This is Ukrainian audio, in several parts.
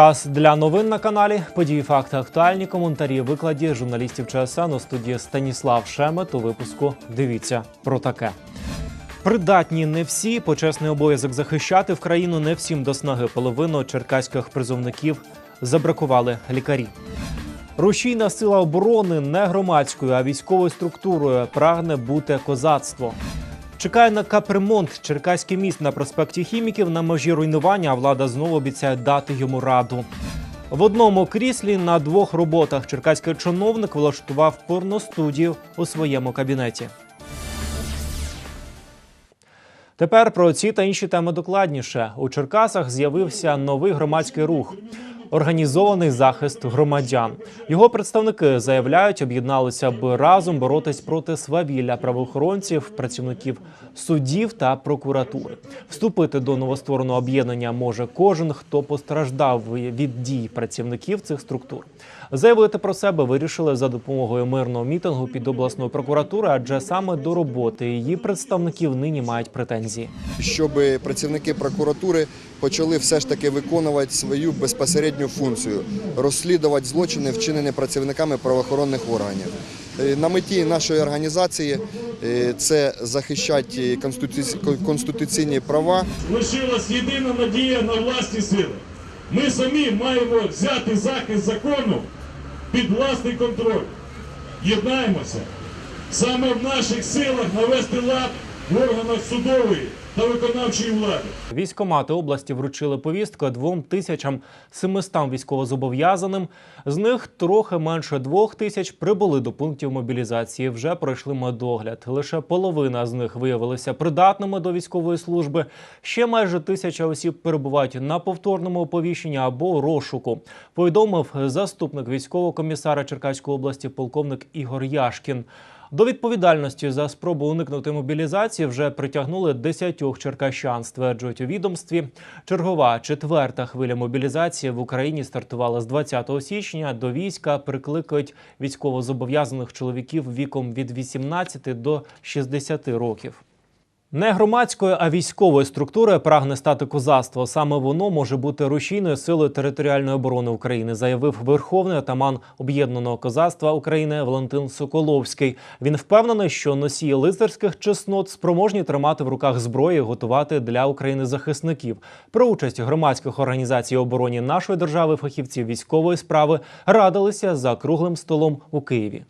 Час для новин на каналі. Події, факти, актуальні коментарі, викладі журналістів ЧСН у студії Станіслав Шемет. У випуску дивіться про таке. Придатні не всі. Почесний обов'язок захищати в країну не всім до снаги. Половину черкаських призовників забракували лікарі. Рушійна сила оборони не громадською, а військовою структурою прагне бути козацтво. Чекає на капремонт Черкаський міст на проспекті Хіміків на межі руйнування. А влада знову обіцяє дати йому раду. В одному кріслі на двох роботах черкаський чиновник влаштував порностудію у своєму кабінеті. Тепер про ці та інші теми докладніше. У Черкасах з'явився новий громадський рух. Організований захист громадян. Його представники заявляють, об'єдналися, аби разом боротись проти свавілля правоохоронців, працівників судів та прокуратури. Вступити до новоствореного об'єднання може кожен, хто постраждав від дій працівників цих структур. Заявити про себе вирішили за допомогою мирного мітингу під обласною прокуратурою, адже саме до роботи її представників нині мають претензії. щоб працівники прокуратури почали все ж таки виконувати свою безпосередню функцію розслідувати злочини, вчинені працівниками правоохоронних органів. Е, На меті нашої організації е, це захищати конституці- конституційні права лишилась єдина надія на власні сили. Ми самі маємо взяти захист закону під власний контроль. Єднаємося. Саме в наших силах навести лад в органах судової та виконавчої влади. Військомати області вручили повістку двом тисячам 700 військовозобов'язаним. З них трохи менше двох тисяч прибули до пунктів мобілізації. Вже пройшли медогляд. Лише половина з них виявилися придатними до військової служби. Ще майже тисяча осіб перебувають на повторному оповіщенні або розшуку. Повідомив заступник військового комісара Черкаської області полковник Ігор Яшкін. До відповідальності за спробу уникнути мобілізації вже притягнули десятьох черкащан, стверджують у відомстві. Чергова четверта хвиля мобілізації в Україні стартувала з 20 січня. До війська прикликають військовозобов'язаних чоловіків віком від 18 до 60 років. Не громадською, а військовою структурою прагне стати козацтво. Саме воно може бути рушійною силою територіальної оборони України, заявив верховний атаман об'єднаного козацтва України Валентин Соколовський. Він впевнений, що носії лицарських чеснот спроможні тримати в руках зброї, готувати для України захисників. Про участь громадських організацій обороні нашої держави фахівців військової справи радилися за круглим столом у Києві.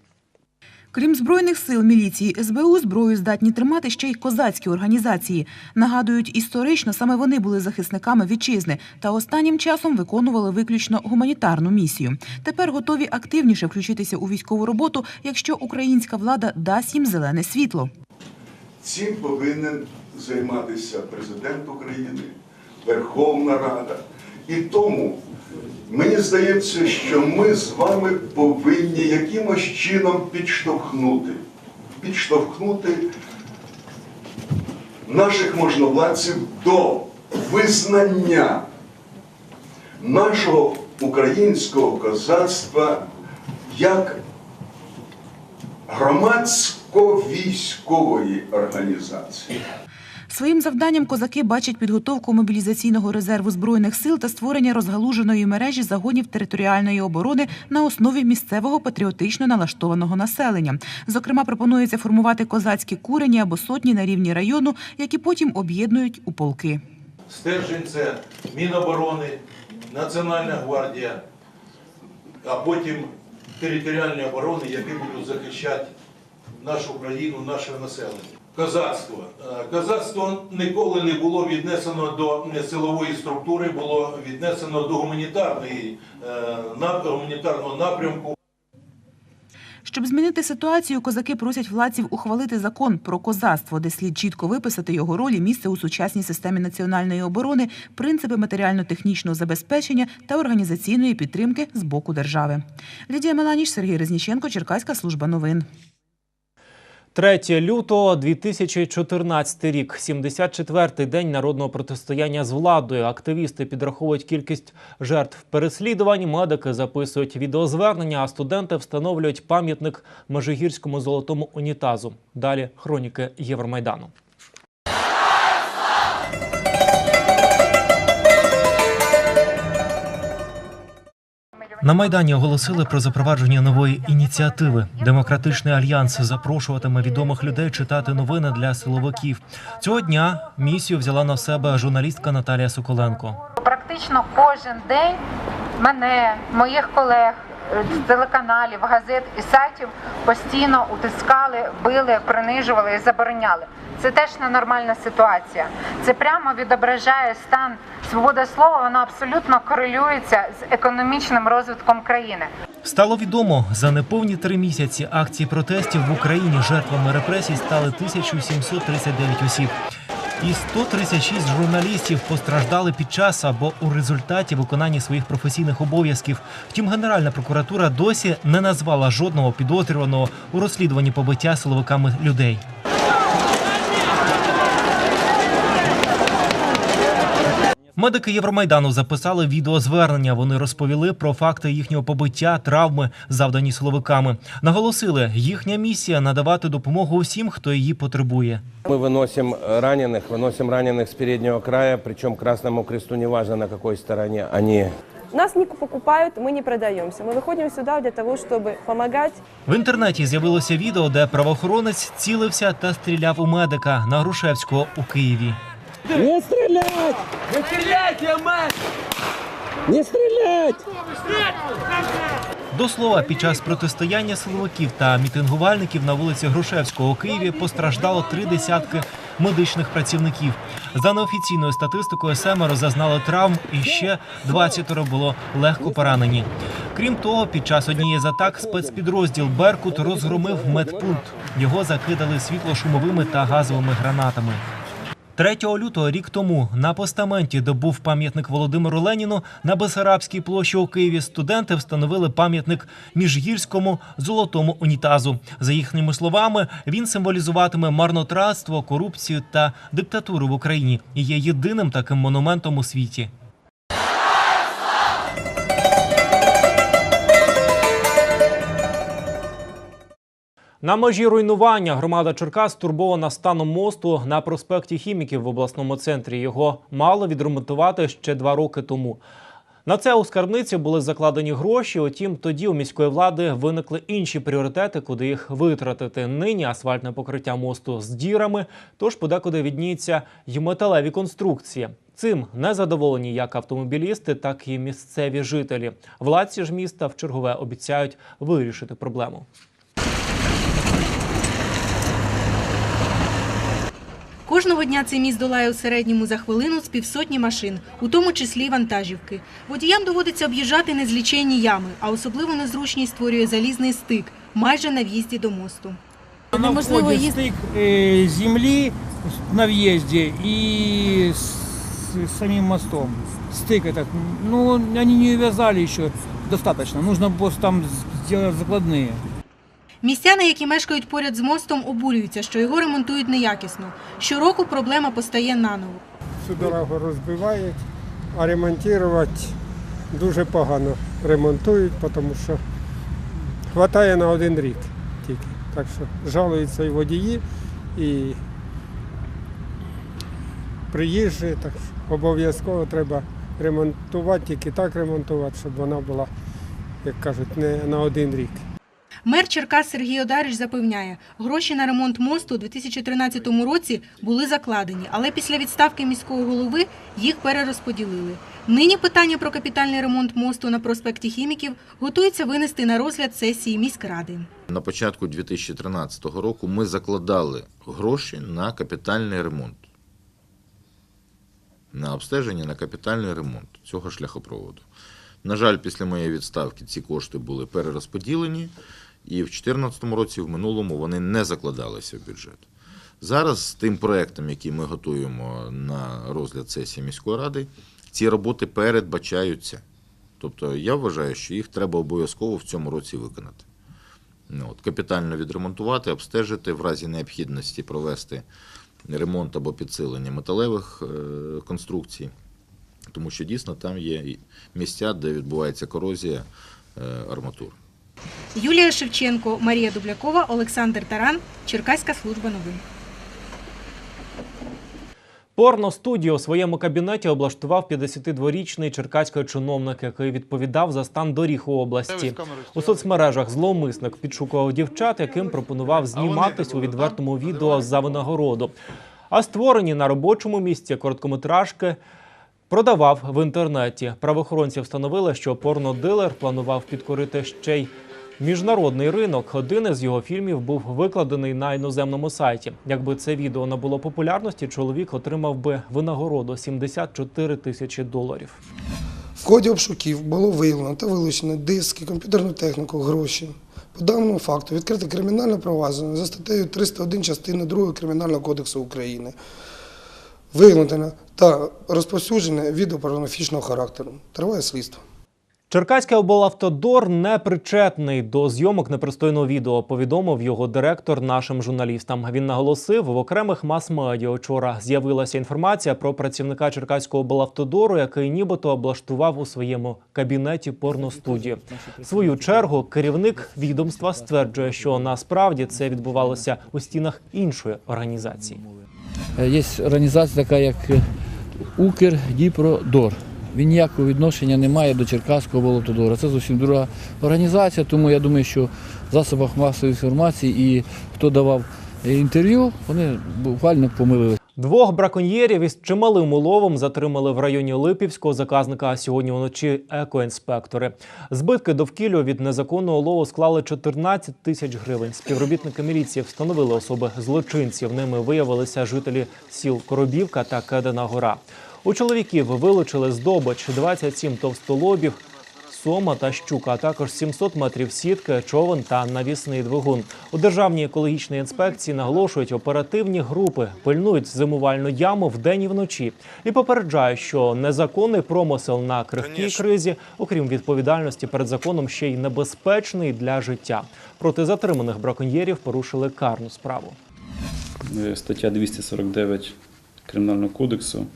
Крім збройних сил міліції СБУ, зброю здатні тримати ще й козацькі організації. Нагадують, історично саме вони були захисниками вітчизни та останнім часом виконували виключно гуманітарну місію. Тепер готові активніше включитися у військову роботу, якщо українська влада дасть їм зелене світло. Цим повинен займатися президент України, Верховна Рада. І тому мені здається, що ми з вами повинні якимось чином підштовхнути, підштовхнути наших можновладців до визнання нашого українського козацтва як громадсько-військової організації. Своїм завданням козаки бачать підготовку мобілізаційного резерву збройних сил та створення розгалуженої мережі загонів територіальної оборони на основі місцевого патріотично налаштованого населення. Зокрема, пропонується формувати козацькі курені або сотні на рівні району, які потім об'єднують у полки. Стержень це Міноборони, Національна гвардія, а потім територіальні оборони, які будуть захищати нашу країну, наше населення. Козацтво. Е, Козацтво ніколи не було віднесено до силової структури, було віднесено до гуманітарної, е, гуманітарного напрямку. Щоб змінити ситуацію, козаки просять владців ухвалити закон про козацтво, де слід чітко виписати його ролі, місце у сучасній системі національної оборони, принципи матеріально-технічного забезпечення та організаційної підтримки з боку держави. Лідія Меланіч, Сергій Резніченко, Черкаська служба новин. 3 лютого 2014 рік, 74-й день народного протистояння з владою. Активісти підраховують кількість жертв переслідувань. Медики записують відеозвернення, а студенти встановлюють пам'ятник Межигірському золотому унітазу. Далі хроніки Євромайдану. На майдані оголосили про запровадження нової ініціативи. Демократичний альянс запрошуватиме відомих людей читати новини для силовиків. Цього дня місію взяла на себе журналістка Наталія Соколенко. Практично кожен день мене, моїх колег телеканалів, газет і сайтів постійно утискали, били, принижували і забороняли. Це теж ненормальна ситуація. Це прямо відображає стан свободи слова. Вона абсолютно корелюється з економічним розвитком країни. Стало відомо, за неповні три місяці акцій протестів в Україні жертвами репресій стали 1739 осіб. І 136 журналістів постраждали під час або у результаті виконання своїх професійних обов'язків. Втім, Генеральна прокуратура досі не назвала жодного підозрюваного у розслідуванні побиття силовиками людей. Медики Євромайдану записали відеозвернення. Вони розповіли про факти їхнього побиття, травми, завдані силовиками. Наголосили, їхня місія надавати допомогу усім, хто її потребує. Мы выносим раненых, выносим раненых с переднего края, причем Красному Кресту не важно на какой стороне они Нас не покупают, мы не продаемся. Мы выходим сюда для того, чтобы помогать В інтернеті з'явилося відео, де правоохоронець цілився та стріляв у медика на Грушевського у Києві. Не стрелять! Не стреляйте, мать! Не стрелять! До слова, під час протистояння силовиків та мітингувальників на вулиці Грушевського у Києві постраждало три десятки медичних працівників. За неофіційною статистикою, семеро зазнали травм, і ще 20 було легко поранені. Крім того, під час однієї з атак спецпідрозділ Беркут розгромив медпункт. Його закидали світлошумовими та газовими гранатами. 3 лютого рік тому на постаменті, де був пам'ятник Володимиру Леніну, на Бесарабській площі у Києві студенти встановили пам'ятник міжгірському золотому унітазу. За їхніми словами, він символізуватиме марнотратство, корупцію та диктатуру в Україні і є єдиним таким монументом у світі. На межі руйнування громада Черкас турбована станом мосту на проспекті Хіміків в обласному центрі. Його мало відремонтувати ще два роки тому. На це у скарбниці були закладені гроші. Утім, тоді у міської влади виникли інші пріоритети, куди їх витратити. Нині асфальтне покриття мосту з дірами, тож подекуди відніються й металеві конструкції. Цим незадоволені як автомобілісти, так і місцеві жителі. Владці ж міста в чергове обіцяють вирішити проблему. Кожного дня цей міст долає у середньому за хвилину з півсотні машин, у тому числі й вантажівки. Водіям доводиться об'їжджати незліченні ями, а особливо незручність створює залізний стик майже на в'їзді до мосту. Неможливо їздити. стик е, землі на в'їзді і з, самим мостом. Стик этот, ну, они не увязали еще достаточно. Нужно просто там сделать закладные. Містяни, які мешкають поряд з мостом, обурюються, що його ремонтують неякісно. Щороку проблема постає наново. Всю дорогу розбивають, а ремонтувати дуже погано ремонтують, тому що вистачає на один рік тільки. Так що жалуються і водії, і приїжджі, так обов'язково треба ремонтувати, тільки так ремонтувати, щоб вона була, як кажуть, не на один рік. Мер Черкас Сергій Одарич запевняє, гроші на ремонт мосту у 2013 році були закладені, але після відставки міського голови їх перерозподілили. Нині питання про капітальний ремонт мосту на проспекті Хіміків готується винести на розгляд сесії міськради. На початку 2013 року ми закладали гроші на капітальний ремонт. На обстеження на капітальний ремонт цього шляхопроводу. На жаль, після моєї відставки ці кошти були перерозподілені, і в 2014 році, в минулому, вони не закладалися в бюджет. Зараз з тим проектом, який ми готуємо на розгляд сесії міської ради, ці роботи передбачаються. Тобто я вважаю, що їх треба обов'язково в цьому році виконати. Ну, от, капітально відремонтувати, обстежити, в разі необхідності провести ремонт або підсилення металевих е, конструкцій, тому що дійсно там є місця, де відбувається корозія е, арматур. Юлія Шевченко, Марія Дублякова, Олександр Таран, Черкаська служба новин. Порно-студію у своєму кабінеті облаштував 52-річний черкаський чиновник, який відповідав за стан доріг у області. У соцмережах зловмисник підшукував дівчат, яким пропонував зніматись у відвертому відео за винагороду. А створені на робочому місці короткометражки продавав в інтернеті. Правоохоронці встановили, що порнодилер планував підкорити ще й міжнародний ринок. Один із його фільмів був викладений на іноземному сайті. Якби це відео набуло популярності, чоловік отримав би винагороду 74 тисячі доларів. В ході обшуків було виявлено та вилучено диски, комп'ютерну техніку, гроші. По даному факту відкрите кримінальне провадження за статтею 301 частини 2 Кримінального кодексу України. Виявлено та розповсюджене відео порнографічного характеру. Триває слідство. Черкаський облавтодор не причетний до зйомок непристойного відео. Повідомив його директор нашим журналістам. Він наголосив, в окремих мас-медіа вчора з'явилася інформація про працівника Черкаського облавтодору, який нібито облаштував у своєму кабінеті порностудію. В свою чергу керівник відомства стверджує, що насправді це відбувалося у стінах іншої організації. Є організація така, як Укрдіпродор. Він ніякого відношення не має до Черкаського болотодора. Це зовсім друга організація, тому я думаю, що в засобах масової інформації і хто давав інтерв'ю, вони буквально помилилися. Двох браконьєрів із чималим уловом затримали в районі Липівського заказника. Сьогодні вночі екоінспектори. Збитки довкіллю від незаконного лову склали 14 тисяч гривень. Співробітники міліції встановили особи злочинців. Ними виявилися жителі сіл Коробівка та Кедена Гора. У чоловіків вилучили здобич 27 товстолобів, сома та щука, а також 700 метрів сітки, човен та навісний двигун. У державній екологічній інспекції наголошують, оперативні групи пильнують зимувальну яму вдень і вночі і попереджають, що незаконний промисел на крихкій кризі, окрім відповідальності перед законом, ще й небезпечний для життя. Проти затриманих браконьєрів порушили карну справу. Е, Стаття 249 Кримінального кодексу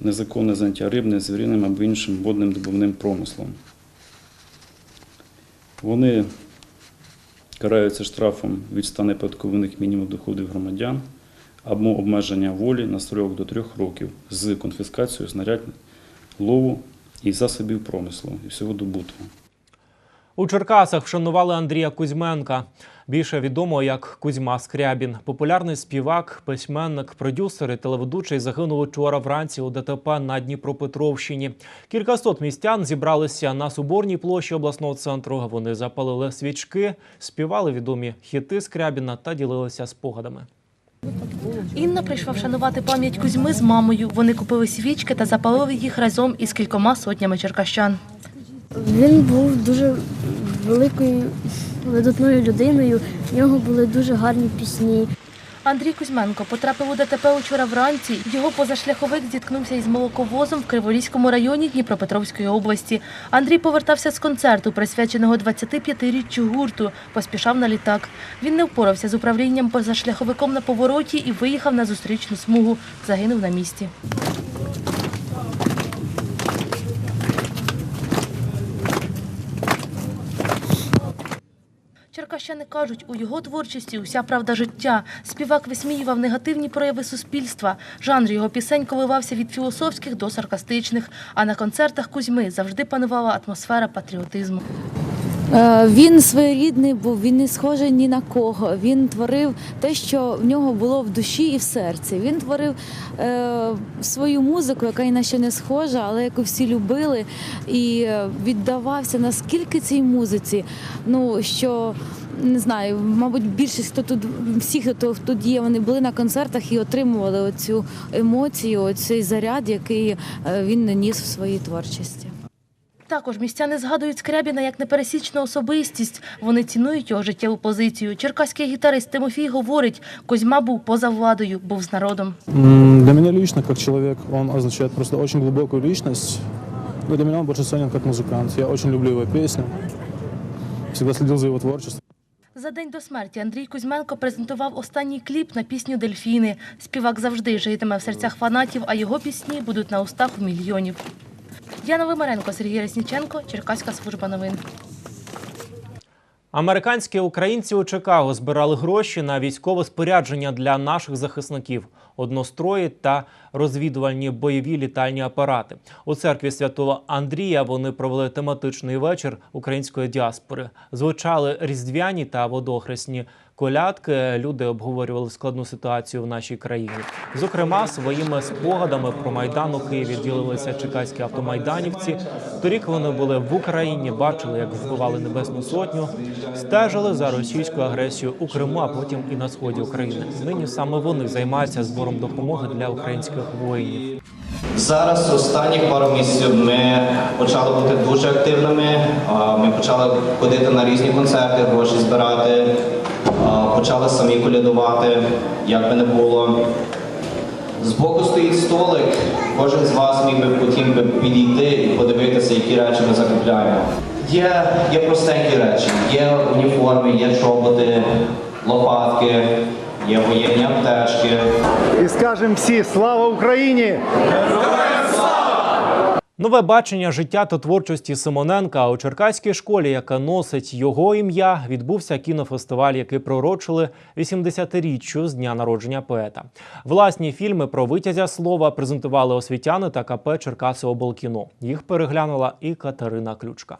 незаконне заняття рибним, звіриним або іншим водним добувним промислом. Вони караються штрафом від 100 неподаткових мінімум доходів громадян або обмеження волі на строк до трьох років з конфіскацією знарядь лову і засобів промислу і всього добутого. У Черкасах вшанували Андрія Кузьменка, більше відомо як Кузьма Скрябін. Популярний співак, письменник, продюсер і телеведучий загинув учора вранці у ДТП на Дніпропетровщині. Кількасот містян зібралися на Соборній площі обласного центру. Вони запалили свічки, співали відомі хіти Скрябіна та ділилися спогадами. Інна прийшла вшанувати пам'ять Кузьми з мамою. Вони купили свічки та запалили їх разом із кількома сотнями черкащан. Він був дуже великою видатною людиною. В нього були дуже гарні пісні. Андрій Кузьменко потрапив у ДТП учора вранці. Його позашляховик зіткнувся із молоковозом в Криворізькому районі Дніпропетровської області. Андрій повертався з концерту, присвяченого 25-річчю гурту. Поспішав на літак. Він не впорався з управлінням позашляховиком на повороті і виїхав на зустрічну смугу. Загинув на місці. Черкащани кажуть, у його творчості уся правда життя. Співак висміював негативні прояви суспільства. Жанр його пісень коливався від філософських до саркастичних. А на концертах Кузьми завжди панувала атмосфера патріотизму. Е, Він своєрідний був, він не схожий ні на кого. Він творив те, що в нього було в душі і в серці. Він творив е, свою музику, яка ні на що не схожа, але яку всі любили, і е, віддавався наскільки цій музиці. Ну що не знаю, мабуть, більшість хто тут всі, хто тут є, вони були на концертах і отримували оцю емоцію, оцей заряд, який він ніс в своїй творчості. Також містяни згадують Скрябіна як непересічну особистість. Вони цінують його життєву позицію. Черкаський гітарист Тимофій говорить, Кузьма був поза владою, був з народом. Для меня лично, как человек, он означает просто очень глубокую личность. Но для меня он больше ценен как музыкант. Я очень люблю его песни. Всегда следил за его творчеством. За день до смерті Андрій Кузьменко презентував останній кліп на пісню Дельфіни. Співак завжди житиме в серцях фанатів, а його пісні будуть на устах у мільйонів. Яна Вимаренко, Сергій Ресніченко, Черкаська служба новин. Американські українці у Чикаго збирали гроші на військове спорядження для наших захисників. однострої та розвідувальні бойові літальні апарати. У церкві святого Андрія вони провели тематичний вечір української діаспори. Звучали різдвяні та водохресні колядки. Люди обговорювали складну ситуацію в нашій країні. Зокрема, своїми спогадами про майдан у Києві ділилися чекаські автомайданівці. Торік вони були в Україні, бачили, як вбивали небесну сотню, стежили за російською агресією у Криму, а потім і на сході України. Нині саме вони займаються збором допомоги для українських воїнів. Зараз останні пару місяців ми почали бути дуже активними. Ми почали ходити на різні концерти, гроші збирати, почали самі колядувати, як би не було. Збоку стоїть столик, кожен з вас міг би потім би підійти і подивитися, які речі ми закупляємо. Є, є простенькі речі, є уніформи, є чоботи, лопатки, є воєнні аптечки. І скажемо всі слава Україні! Нове бачення життя та творчості Симоненка у Черкаській школі, яка носить його ім'я, відбувся кінофестиваль, який пророчили 80-річчю з дня народження поета. Власні фільми про витязя слова презентували освітяни та КП Черкаси облкіно. Їх переглянула і Катерина Ключка.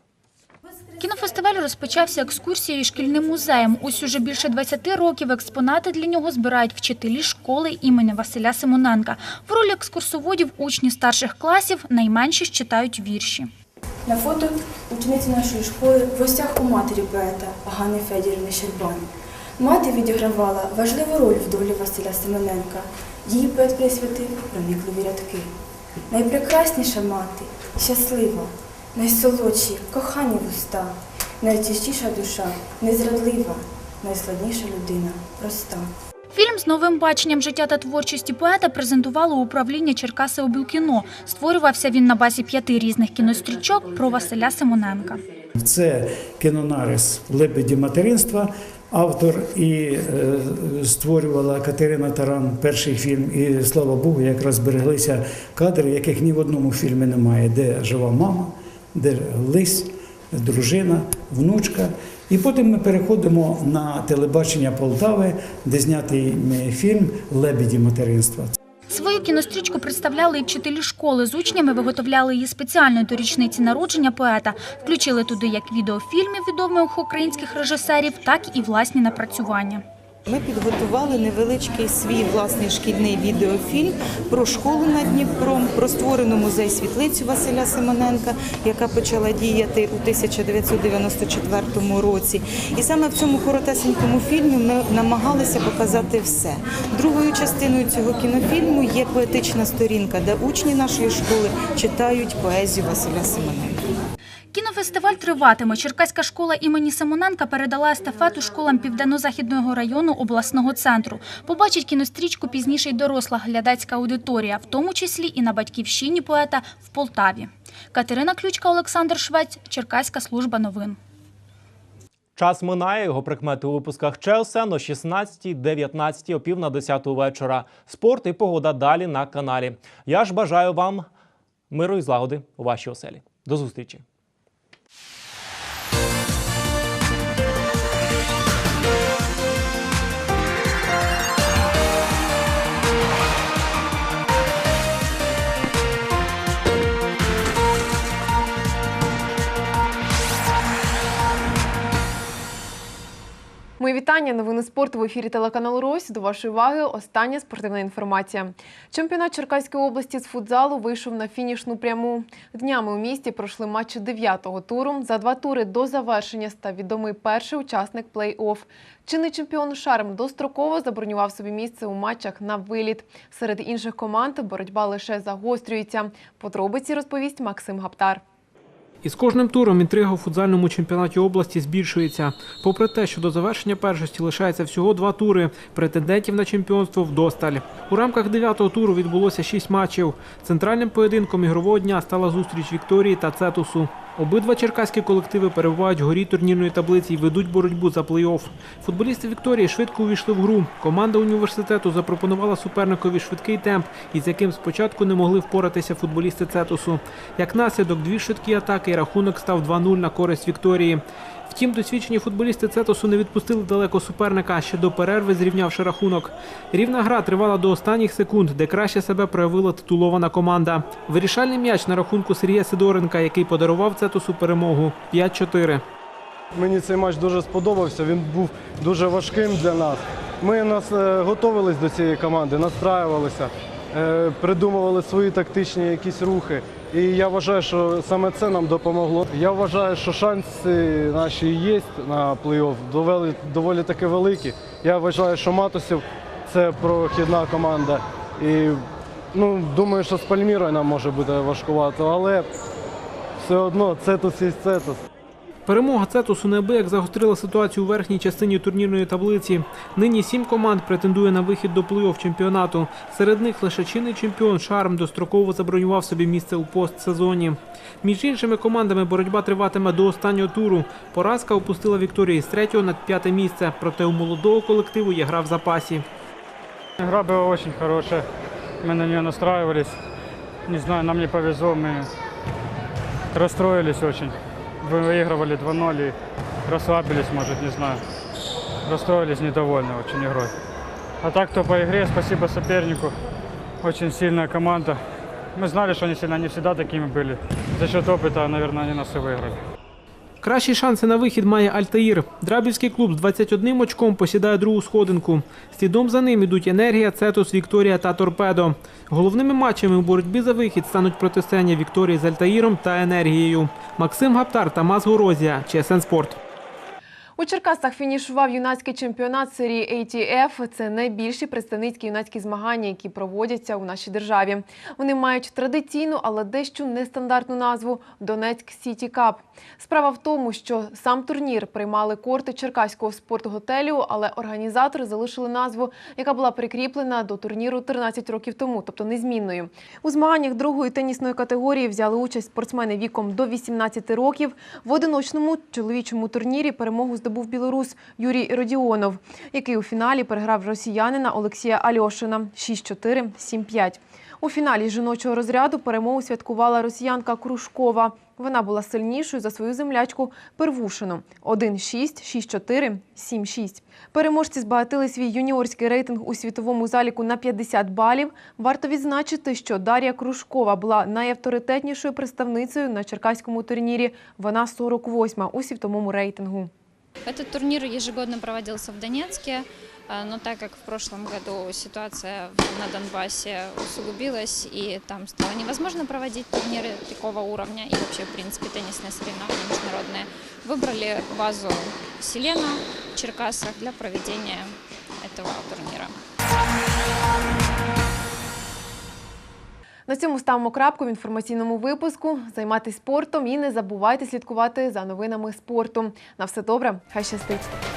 Кінофестиваль розпочався екскурсією шкільним музеєм. Ось уже більше 20 років експонати для нього збирають вчителі школи імені Василя Симоненка. В ролі екскурсоводів учні старших класів найменші читають вірші. На фото учениці нашої школи в гостях у матері поета Ганни Федірівни Щербан. Мати відігравала важливу роль в долі Василя Семененка. Їй поет присвятив проникливі рядки. Найпрекрасніша мати, щаслива, найсолодші, кохані вуста, найчистіша душа, незрадлива, найскладніша людина, проста. Фільм з новим баченням життя та творчості поета презентувало управління Черкаси облкіно. Створювався він на базі п'яти різних кінострічок про Василя Симоненка. Це кінонарис Лебеді материнства. Автор і е, створювала Катерина Таран перший фільм. І слава Богу, якраз збереглися кадри, яких ні в одному фільмі немає, де жива мама, де лись, дружина, внучка. І потім ми переходимо на телебачення Полтави, де знятий фільм Лебеді материнства. Свою кінострічку представляли і вчителі школи. З учнями виготовляли її спеціально до річниці народження поета. Включили туди як відеофільмів відомих українських режисерів, так і власні напрацювання. Ми підготували невеличкий свій власний шкільний відеофільм про школу над Дніпром, про створену музей світлицю Василя Симоненка, яка почала діяти у 1994 році. І саме в цьому коротесенькому фільмі ми намагалися показати все. Другою частиною цього кінофільму є поетична сторінка, де учні нашої школи читають поезію Василя Симоненка. Кінофестиваль триватиме. Черкаська школа імені Симоненка передала естафету школам південно-західного району обласного центру. Побачить кінострічку пізніше й доросла глядацька аудиторія, в тому числі і на батьківщині поета в Полтаві. Катерина Ключка, Олександр Швець, Черкаська служба новин. Час минає його прикмети у випусках Челсен о 16, 19, о пів на 10 вечора. Спорт і погода далі на каналі. Я ж бажаю вам миру і злагоди у вашій оселі. До зустрічі! Мої вітання. Новини спорту в ефірі телеканалу Рось. До вашої уваги остання спортивна інформація. Чемпіонат Черкаської області з футзалу вийшов на фінішну пряму. Днями у місті пройшли матчі дев'ятого туру. За два тури до завершення став відомий перший учасник плей-офф. Чинний чемпіон Шарм достроково забронював собі місце у матчах на виліт. Серед інших команд боротьба лише загострюється. Подробиці розповість Максим Гаптар. Із кожним туром інтрига у футзальному чемпіонаті області збільшується. Попри те, що до завершення першості лишається всього два тури, претендентів на чемпіонство вдосталь. У рамках дев'ятого туру відбулося шість матчів. Центральним поєдинком ігрового дня стала зустріч Вікторії та Цетусу. Обидва черкаські колективи перебувають вгорі турнірної таблиці і ведуть боротьбу за плей-офф. Футболісти Вікторії швидко увійшли в гру. Команда університету запропонувала суперникові швидкий темп, із яким спочатку не могли впоратися футболісти Цетусу. Як наслідок, дві швидкі атаки і рахунок став 2-0 на користь Вікторії. Втім, досвідчені футболісти Цетосу не відпустили далеко суперника, ще до перерви зрівнявши рахунок. Рівна гра тривала до останніх секунд, де краще себе проявила титулована команда. Вирішальний м'яч на рахунку Сергія Сидоренка, який подарував Цетосу перемогу 5-4. Мені цей матч дуже сподобався. Він був дуже важким для нас. Ми нас е, готувалися до цієї команди, настраювалися, е, придумували свої тактичні якісь рухи. І я вважаю, що саме це нам допомогло. Я вважаю, що шанси наші є на плей-офф, довели доволі таки великі. Я вважаю, що Матусів це прохідна команда. І ну, думаю, що з Пальмірою нам може бути важкувато, але все одно цетус є цетус. Перемога Цетусу неабияк загострила ситуацію у верхній частині турнірної таблиці. Нині сім команд претендує на вихід до плей-офф чемпіонату. Серед них лише чинний чемпіон Шарм достроково забронював собі місце у постсезоні. Між іншими командами боротьба триватиме до останнього туру. Поразка опустила Вікторії з третього на п'яте місце. Проте у молодого колективу є гра в запасі. Игра была очень хорошая. Мы на нее настраивались. Не знаю, нам не повезло, мы расстроились очень. Вы- Выигрывали 2-0 и расслабились, может, не знаю. Расстроились, недовольны очень игрой. А так, то по игре, спасибо сопернику. Очень сильная команда. Мы знали, что они сильно, они всегда такими были. За счет опыта, наверное, они нас и выиграли. Кращі шанси на вихід має Альтаїр. Драбівський клуб з 21 очком посідає другу сходинку. Слідом за ним ідуть Енергія, Цетус, Вікторія та Торпедо. Головними матчами у боротьбі за вихід стануть протистояння Вікторії з Альтаїром та Енергією. Максим Гаптар та Маз Горозія. ЧСН Спорт. У Черкасах фінішував юнацький чемпіонат серії ATF. Це найбільші представницькі юнацькі змагання, які проводяться у нашій державі. Вони мають традиційну, але дещо нестандартну назву Донецьк Сіті Кап. Справа в тому, що сам турнір приймали корти Черкаського спортготелю, але організатори залишили назву, яка була прикріплена до турніру 13 років тому, тобто незмінною. У змаганнях другої тенісної категорії взяли участь спортсмени віком до 18 років. В одиночному чоловічому турнірі перемогу здобув білорус Юрій Родіонов, який у фіналі переграв росіянина Олексія Альошина 6-4, 7-5. У фіналі жіночого розряду перемогу святкувала росіянка Кружкова. Вона була сильнішою за свою землячку Первушину 1-6, 6-4, 7-6. Переможці збагатили свій юніорський рейтинг у світовому заліку на 50 балів. Варто відзначити, що Дар'я Кружкова була найавторитетнішою представницею на черкаському турнірі. Вона 48-ма у світовому рейтингу. Этот турнир ежегодно проводился в Донецке, а, но так как в прошлом году ситуация на Донбассе усугубилась и там стало невозможно проводить турниры такого уровня и вообще, в принципе, теннисные соревнования международные, выбрали базу Селена в Черкасах для проведения этого турнира. На цьому ставимо крапку в інформаційному випуску. Займайтесь спортом і не забувайте слідкувати за новинами спорту. На все добре, хай щастить!